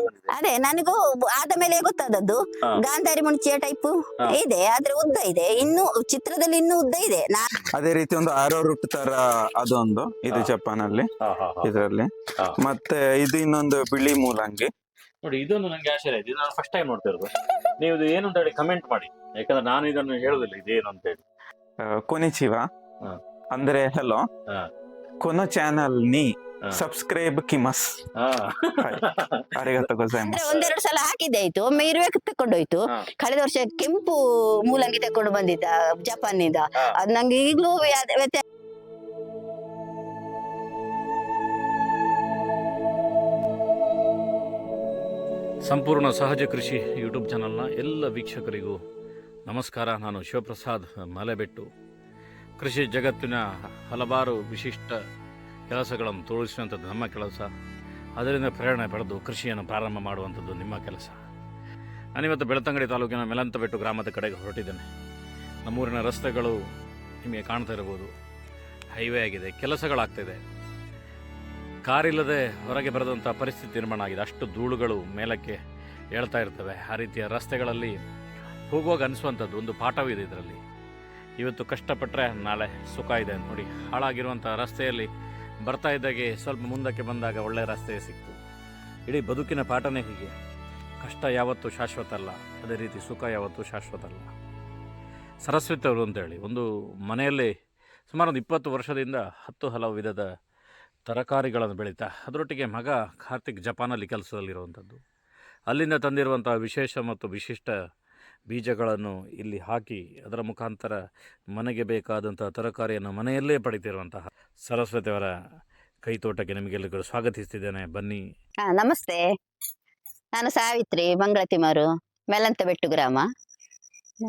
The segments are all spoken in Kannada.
ಬಂದಿದೆ. ಅದೇ ನನಗೂ ಆದ ಮೇಲೆ ಗೊತ್ತಾದದ್ದು. ಗಾಂಧಾರಿ ಮುಂಚಿಯ ಟೈಪ್ ಇದೆ ಆದ್ರೆ ಉದ್ದ ಇದೆ. ಇನ್ನು ಚಿತ್ರದಲ್ಲಿ ಇನ್ನು ಉದ್ದ ಇದೆ. ನಾ ಅದೇ ರೀತಿ ಒಂದು ಆರೋ ರೂಟ್ ತರ ಅದೊಂದು ಇದು. ಜಪಾನ್ ಅಲ್ಲಿ ಹಾ, ಹಾ, ಹಾ. ಇದರಲ್ಲಿ. ಮತ್ತೆ ಇದು ಇನ್ನೊಂದು ಬಿಳಿ ಮೂಲಂಗಿ. ನೋಡಿ ಇದೊಂದು ನಂಗೆ ಆಶ್ಚರ್ಯ ಇದೆ ಇದು ನಾನು ಫಸ್ಟ್ ಟೈಮ್ ನೋಡ್ತಾ ಇರೋದು ನೀವು ಇದು ಏನು ಅಂತ ಹೇಳಿ ಕಮೆಂಟ್ ಮಾಡಿ. ಯಾಕಂದ್ರೆ ನಾನು ಇದನ್ನು ಹೇಳುದಿಲ್ಲ ಇದೇನು ಅಂತ ಹೇಳಿ. ಕೊನಿಚಿವ. ಹಾ. ಅಂದ್ರೆ ಹಲೋ ಹಾ. ಕೊನೋ ಚಾನಲ್ ನೀ ಸಬ್ಸ್ಕ್ರೈಬ್ ಕಿಮಸ್. ಒಂದೆರಡು ಸಲ ಹಾಕಿದ್ದೆ ಆಯ್ತು ಒಮ್ಮೆ ಇರುವ ತಕೊಂಡೋಯ್ತು ಕಳೆದ ವರ್ಷ ಕೆಂಪು ಮೂಲಂಗಿ ತಕೊಂಡು ಬಂದಿದ್ದ ಜಪಾನ್ನಿಂದ ನಿಂದ ಅದ್ ನಂಗೆ ಈಗಲೂ ವ್ಯ- ವ್ಯತ್ಯಾಸ ಸಂಪೂರ್ಣ ಸಹಜ ಕೃಷಿ ಯೂಟ್ಯೂಬ್ ಚಾನಲ್ನ ಎಲ್ಲ ವೀಕ್ಷಕರಿಗೂ ನಮಸ್ಕಾರ. ನಾನು ಶಿವಪ್ರಸಾದ್ ಮಲೆಬೆಟ್ಟು. ಕೃಷಿ ಜಗತ್ತಿನ ಹಲವಾರು ವಿಶಿಷ್ಟ ಕೆಲಸಗಳನ್ನು ತೋರಿಸುವಂಥದ್ದು ನಮ್ಮ ಕೆಲಸ. ಅದರಿಂದ ಪ್ರೇರಣೆ ಪಡೆದು ಕೃಷಿಯನ್ನು ಪ್ರಾರಂಭ ಮಾಡುವಂಥದ್ದು ನಿಮ್ಮ ಕೆಲಸ. ನಾನಿವತ್ತು ಬೆಳ್ತಂಗಡಿ ತಾಲೂಕಿನ ಮೆಲಂತಬೆಟ್ಟು ಗ್ರಾಮದ ಕಡೆಗೆ ಹೊರಟಿದ್ದೇನೆ. ನಮ್ಮೂರಿನ ರಸ್ತೆಗಳು ನಿಮಗೆ ಕಾಣ್ತಾ ಇರಬಹುದು. ಹೈವೇ ಆಗಿದೆ, ಕೆಲಸಗಳಾಗ್ತಿದೆ. ಕಾರಿಲ್ಲದೆ ಹೊರಗೆ ಬರೆದಂಥ ಪರಿಸ್ಥಿತಿ ನಿರ್ಮಾಣ ಆಗಿದೆ. ಅಷ್ಟು ಧೂಳುಗಳು ಮೇಲಕ್ಕೆ ಏಳ್ತಾ ಇರ್ತವೆ. ಆ ರೀತಿಯ ರಸ್ತೆಗಳಲ್ಲಿ ಹೋಗುವಾಗ ಅನಿಸುವಂಥದ್ದು ಒಂದು ಪಾಠವಿದೆ ಇದರಲ್ಲಿ. ಇವತ್ತು ಕಷ್ಟಪಟ್ಟರೆ ನಾಳೆ ಸುಖ ಇದೆ ನೋಡಿ. ಹಾಳಾಗಿರುವಂಥ ರಸ್ತೆಯಲ್ಲಿ ಬರ್ತಾ ಇದ್ದಾಗೆ ಸ್ವಲ್ಪ ಮುಂದಕ್ಕೆ ಬಂದಾಗ ಒಳ್ಳೆಯ ರಸ್ತೆ ಸಿಕ್ತು. ಇಡೀ ಬದುಕಿನ ಪಾಠನೇ ಹೀಗೆ. ಕಷ್ಟ ಯಾವತ್ತೂ ಶಾಶ್ವತ ಅಲ್ಲ, ಅದೇ ರೀತಿ ಸುಖ ಯಾವತ್ತೂ ಶಾಶ್ವತ ಅಲ್ಲ. ಸರಸ್ವತಿ ಅವರು ಅಂತೇಳಿ, ಒಂದು ಮನೆಯಲ್ಲಿ ಸುಮಾರು ಒಂದು ಇಪ್ಪತ್ತು ವರ್ಷದಿಂದ ಹತ್ತು ಹಲವು ವಿಧದ ತರಕಾರಿಗಳನ್ನು ಬೆಳೀತಾ, ಅದರೊಟ್ಟಿಗೆ ಮಗ ಕಾರ್ತಿಕ್ ಜಪಾನಲ್ಲಿ ಕೆಲಸದಲ್ಲಿರುವಂಥದ್ದು. ಅಲ್ಲಿಂದ ತಂದಿರುವಂಥ ವಿಶೇಷ ಮತ್ತು ವಿಶಿಷ್ಟ ಬೀಜಗಳನ್ನು ಇಲ್ಲಿ ಹಾಕಿ ಅದರ ಮುಖಾಂತರ ಮನೆಗೆ ಬೇಕಾದಂತಹ ತರಕಾರಿಯನ್ನು ಮನೆಯಲ್ಲೇ ಪಡಿತಿರುವಂತಹ ಸರಸ್ವತಿ ಅವರ ಕೈತೋಟಕ್ಕೆ ನಿಮಗೆಲ್ಲರಿಗೂ ಸ್ವಾಗತಿಸ್ತಿದ್ದೇನೆ. ಬನ್ನಿ. ಹಾ ನಮಸ್ತೆ. ನಾನು ಸಾವಿತ್ರಿ ಮಂಗಳತಿಮಾರು ಮೆಲಂತ ಬೆಟ್ಟು ಗ್ರಾಮ.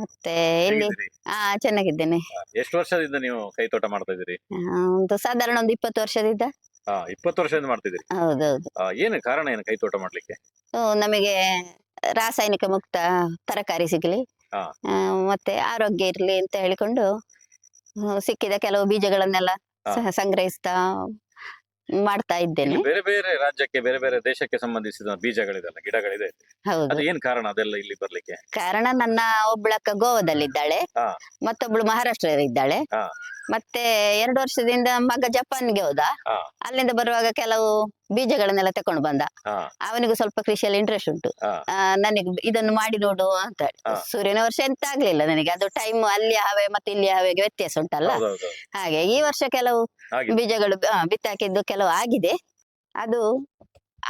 ಮತ್ತೆ ಇಲ್ಲಿ? ಹಾ ಚೆನ್ನಾಗಿದ್ದೇನೆ. ಎಷ್ಟು ವರ್ಷದಿಂದ ನೀವು ಕೈ ತೋಟ ಮಾಡ್ತಾ ಇದ್ದೀರಿ? ಆ, ಒಂದು ಸಾಧಾರಣ ಒಂದು ಇಪ್ಪತ್ತು ವರ್ಷದಿಂದ. ಇಪ್ಪತ್ತು ವರ್ಷದಿಂದ ಮಾಡ್ತಿದ್ದೀರಿ? ಹೌದು ಆ, ಏನು ಕಾರಣ ಏನು ಕೈ ತೋಟ ಮಾಡ್ಲಿಕ್ಕೆ? ನಮಗೆ ರಾಸಾಯನಿಕ ಮುಕ್ತ ತರಕಾರಿ ಸಿಗಲಿ. ಹಾ. ಮತ್ತೆ ಆರೋಗ್ಯ ಇರಲಿ ಅಂತ ಹೇಳಿಕೊಂಡು ಸಿಕ್ಕಿದ ಕೆಲವು ಬೀಜಗಳನ್ನೆಲ್ಲ ಹಾ. ಸಂಗ್ರಹಿಸ್ತಾ ಮಾಡ್ತಾ ಇದ್ದೇನೆ. ಇಲ್ಲಿ ಬೇರೆ ಬೇರೆ ರಾಜ್ಯಕ್ಕೆ ಬೇರೆ ಬೇರೆ ದೇಶಕ್ಕೆ ಸಂಬಂಧಿಸಿದ ಬೀಜಗಳಿದೆಲ್ಲ ಗಿಡಗಳಿದೆ. ಹೌದು. ಅದು ಏನ್ ಕಾರಣ ಅದೆಲ್ಲ ಇಲ್ಲಿ ಬರ್ಲಿಕ್ಕೆ? ಕಾರಣ ನನ್ನ ಒಬ್ಳಕ್ಕ ಗೋವಾದಲ್ಲಿ ಇದ್ದಾಳೆ ಮತ್ತೊಬ್ಳು ಮಹಾರಾಷ್ಟ್ರ ಇದ್ದಾಳೆ ಹಾ. ಮತ್ತೆ ಎರಡು ವರ್ಷದಿಂದ ಮಗ ಜಪಾನ್ಗೆ ಹೋದ ಹಾ. ಅಲ್ಲಿಂದ ಬರುವಾಗ ಕೆಲವು ಬೀಜಗಳನ್ನೆಲ್ಲ ತಕೊಂಡು ಬಂದ ಹಾ ಅವನಿಗೂ ಸ್ವಲ್ಪ ಕೃಷಿಯಲ್ಲಿ ಇಂಟ್ರೆಸ್ಟ್ ಉಂಟು ಹಾ. ಆ, ನನಗೆ ಇದನ್ನು ಮಾಡಿ ನೋಡು ಅಂತ ಹೇಳಿ. ಹಾ. ಸೂರ್ಯನ ವರ್ಷ ಎಂತ ಆಗ್ಲಿಲ್ಲ ನನಗೆ ಅದು ಟೈಮ್ ಅಲ್ಲಿ ಹವೆ ಮತ್ತೆ ಇಲ್ಲಿ ಹವೆಗೆ ವ್ಯತ್ಯಾಸ ಉಂಟಲ್ಲ ಹೌದೌದು ಹಾಗೆ ಈ ವರ್ಷ ಕೆಲವು ಹಾಗೆ ಬೀಜಗಳು ಆ, ಬಿತ್ತಾಕಿದ್ದು ಕೆಲವು ಆಗಿದೆ ಅದು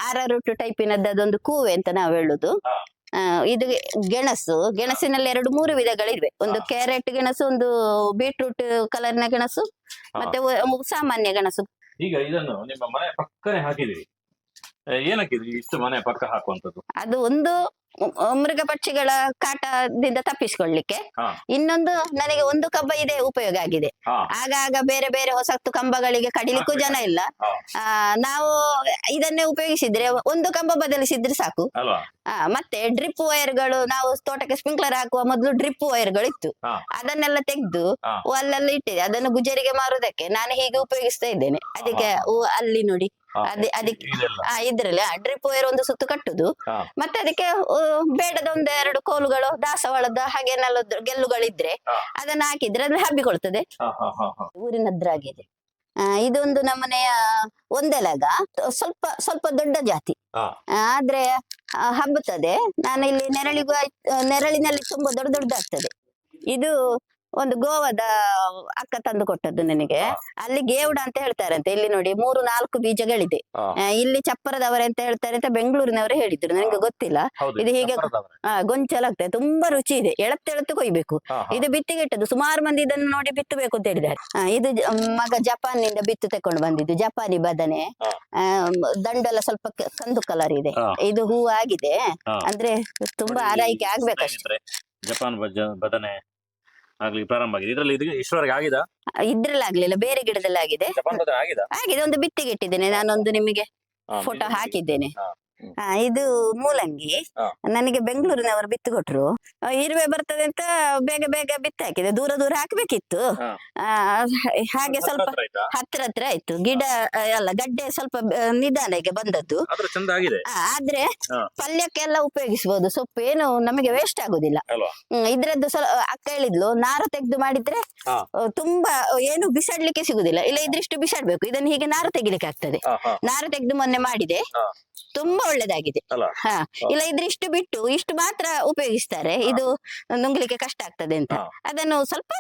ಆರಾರು ಟೈಪಿನದ್ದು ಅದೊಂದು ಕೂವೆ ಅಂತ ನಾವು ಹೇಳುದು ಹಾ. ಆ, ಇದು ಗೆಣಸು. ಗೆಣಸಿನಲ್ಲಿ ಎರಡು ಮೂರು ವಿಧಗಳಿವೆ. ಒಂದು ಕ್ಯಾರೆಟ್ ಗೆಣಸು ಒಂದು ಬೀಟ್ರೂಟ್ ಕಲರ್ನ ಗೆಣಸು ಮತ್ತೆ ಸಾಮಾನ್ಯ ಗೆಣಸು. ಈಗ ಇದನ್ನು ನಿಮ್ಮ ಮನೆ ಪಕ್ಕನೆ ಹಾಕಿದಿರಿ ಆ, ಏನಕ್ಕೆ ಇದು ಇಷ್ಟು ಮನೆ ಪಕ್ಕ ಹಾಕುವಂತದ್ದು ಅದು ಒಂದು ಮೃಗ ಪಕ್ಷಿಗಳ ಕಾಟದಿಂದ ತಪ್ಪಿಸಿಕೊಳ್ಳಿಕ್ಕೆ. ಹಾ. ಇನ್ನೊಂದು ನನಗೆ ಒಂದು ಕಬ್ಬ ಇದೆ ಉಪಯೋಗ ಆಗಿದೆ. ಹಾ. ಆಗಾಗ ಬೇರೆ ಬೇರೆ ಹೊಸತ್ತು ಕಂಬಗಳಿಗೆ ಕಡಿಲಿಕ್ಕೂ ಜನ ಇಲ್ಲ. ಹಾ. ಆ, ನಾವು ಇದನ್ನೇ ಉಪಯೋಗಿಸಿದ್ರೆ ಒಂದು ಕಂಬ ಬದಲಿಸಿದ್ರೆ ಸಾಕು. ಅಲ್ವಾ? ಆ, ಮತ್ತೆ ಡ್ರಿಪ್ ವೈರ್ಗಳು ನಾವು ತೋಟಕ್ಕೆ ಸ್ಪ್ರಿಂಕ್ಲರ್ ಹಾಕುವ ಮೊದಲು ಡ್ರಿಪ್ ವೈರ್ಗಳು ಇತ್ತು. ಹಾ. ಅದನ್ನೆಲ್ಲ ತೆಗೆದು ಹಾ. ಅಲ್ಲೆಲ್ಲ ಇಟ್ಟಿದೆ. ಅದನ್ನು ಗುಜರಿಗೆ ಮಾರುವುದಕ್ಕೆ ನಾನು ಹೀಗೆ ಉಪಯೋಗಿಸ್ತಾ ಇದ್ದೇನೆ. ಅದಕ್ಕೆ ಅಲ್ಲಿ ನೋಡಿ. ಅದೇ ಅದಕ್ಕೆ ಇದ್ರಲ್ಲಿ. ಡ್ರಿಪ್ ವೈರ್ ಒಂದು ಸುತ್ತು ಕಟ್ಟುದು. ಮತ್ತೆ ಅದಕ್ಕೆ ಬೇಡದ ಒಂದ್ ಎರಡು ಕೋಲುಗಳು ದಾಸವಾಳದ ಹಾಗೇನೆಲ್ಲ ಗೆಲ್ಲುಗಳಿದ್ರೆ ಇದ್ರೆ ಅದನ್ನ ಹಾಕಿದ್ರೆ ಅದನ್ನ ಹಬ್ಬಿಕೊಳ್ತದೆ. ಊರಿನದ್ರಾಗಿದೆ. ಇದೊಂದು ನಮ್ಮನೆಯ ಒಂದೆಲಗ. ಸ್ವಲ್ಪ ಸ್ವಲ್ಪ ದೊಡ್ಡ ಜಾತಿ. ಆದ್ರೆ ಹಬ್ಬುತ್ತದೆ. ನಾನು ಇಲ್ಲಿ ನೆರಳಿಗೂ ನೆರಳಿನಲ್ಲಿ ತುಂಬಾ ದೊಡ್ಡ ದೊಡ್ಡದಾಗ್ತದೆ. ಇದು ಒಂದು ಗೋವಾದ ಅಕ್ಕ ತಂದು ಕೊಟ್ಟದ್ದು ನನಗೆ. ಅಲ್ಲಿ ಗೇವುಡ ಅಂತ ಹೇಳ್ತಾರಂತೆ. ಇಲ್ಲಿ ನೋಡಿ ಮೂರು ನಾಲ್ಕು ಬೀಜಗಳಿದೆ. ಆ, ಇಲ್ಲಿ ಚಪ್ಪರದವರೆ ಅಂತ ಹೇಳ್ತಾರೆ ಅಂತ ಬೆಂಗಳೂರಿನವರೇ ಹೇಳಿದ್ರು. ನನಗೆ ಗೊತ್ತಿಲ್ಲ. ಹೌದು ಇದು ಹೀಗೆ- ಚಪ್ಪರದವರೆ. ಆ, ಗೊಂಚಲಾಗ್ತದೆ ತುಂಬಾ ರುಚಿ ಇದೆ. ಎಳತ್ತೆಳತ್ತು ಕೊಯ್ಬೇಕು. ಹಾ, ಹಾ. ಇದು ಬಿತ್ತಿಗೆ ಇಟ್ಟದ್ದು ಸುಮಾರು ಮಂದಿ ಇದನ್ನು ನೋಡಿ ಬಿತ್ತಬೇಕು ಅಂತ ಹೇಳಿದ್ದಾರೆ. ಆ, ಇದು ಜ- ಮಗ ಜಪಾನ್ನಿಂದ ಬಿತ್ತು ತಕೊಂಡು ಬಂದಿದ್ದು. ಜಪಾನಿ ಬದನೆ. ಹಾ. ಆ, ದಂಡೆಲ್ಲ ಸ್ವಲ್ಪ ಕ- ಕಂದು ಕಲರ್ ಇದೆ. ಹಾ. ಇದು ಹೂ ಆಗಿದೆ ಹಾ. ಅಂದ್ರೆ ತುಂಬಾ ನೋಡಿ, ಆರೈಕೆ ಆಗ್ಬೇಕಷ್ಟೇ. ಜಪಾನ್ ಬದನೆ ಆಗ್ಲಿ ಪ್ರಾರಂಭ ಆಗಿದೆ. ಇದರಲ್ಲಿ ಇದು ಇಷ್ಟವರೆಗೆ ಆಗಿದ? ಇದ್ರಲ್ಲಿ ಆಗ್ಲಿಲ್ಲ ಬೇರೆ ಗಿಡದಲ್ಲಿ ಆಗಿದೆ. ಆಗಿದ? ಒಂದು ಬಿತ್ತಿಗೆ ಇಟ್ಟಿದ್ದೇನೆ. ನಾನೊಂದು ನಿಮಗೆ ಫೋಟೋ ಹಾಕಿದ್ದೇನೆ. ಆ, ಇದು ಮೂಲಂಗಿ ಹಾ. ನನಗೆ ಬೆಂಗಳೂರಿನವರು ಬಿತ್ತು ಕೊಟ್ರು ಆ, ಇರುವೆ ಬರ್ತದೆ ಅಂತ ಬೇಗ ಬೇಗ ಬಿತ್ತಾಕಿದೆ ದೂರ ದೂರ ಹಾಕ್ಬೇಕಿತ್ತು ಹಾ. ಆ, ಹಾಗೆ ಸ್ವಲ್ಪ ಹತ್ರ ಆಯ್ತಾ? ಹತ್ರ ಹತ್ರ ಆಯ್ತು ಗಿಡ ಆ, ಅಲ್ಲ ಗಡ್ಡೆ ಸ್ವಲ್ಪ ಆ, ನಿಧಾನಕ್ಕೆ ಬಂದದ್ದು ಆದ್ರೆ ಚಂದ ಆಗಿದೆ ಆ, ಆದ್ರೆ ಹಾ. ಪಲ್ಯಕ್ಕೆಲ್ಲ ಉಪಯೋಗಿಸಬಹುದು ಸೊಪ್ಪು ಏನು ನಮಗೆ ವೇಸ್ಟ್ ಆಗುದಿಲ್ಲ ಅಲ್ವಾ? ಹ್ಮ್, ಇದ್ರದ್ದು ಸ್ವಲ್ಪ ಅಕ್ಕ ಹೇಳಿದ್ಲು ನಾರು ತೆಗೆದು ಮಾಡಿದ್ರೆ ಹಾ. ಆ, ತುಂಬಾ ಏನು ಬಿಸಾಡ್ಲಿಕ್ಕೆ ಸಿಗುದಿಲ್ಲ ಇಲ್ಲ ಇದ್ರಿಷ್ಟು ಬಿಸಾಡ್ಬೇಕು ಇದನ್ನು ಹೀಗೆ ನಾರು ತೆಗಿಲಿಕ್ಕೆ ಆಗ್ತದೆ ಹಾ, ಹಾ. ನಾರು ತೆಗೆದು ಮೊನ್ನೆ ಮಾಡಿದೆ ಹಾ. ತುಂಬಾ ಒಳ್ಳೇದಾಗಿದೆ. ಇಲ್ಲ ಹಾ ಇಲ್ಲ ಇದ್ರೆ ಇದ್ರಿಷ್ಟು ಬಿಟ್ಟು ಇಷ್ಟು ಮಾತ್ರ ಉಪಯೋಗಿಸ್ತಾರೆ. ಇದು ನುಂಗ್ಲಿಕ್ಕೆ ಕಷ್ಟ ಆಗ್ತದೆ ಅಂತ. ಅದನ್ನು ಸ್ವಲ್ಪ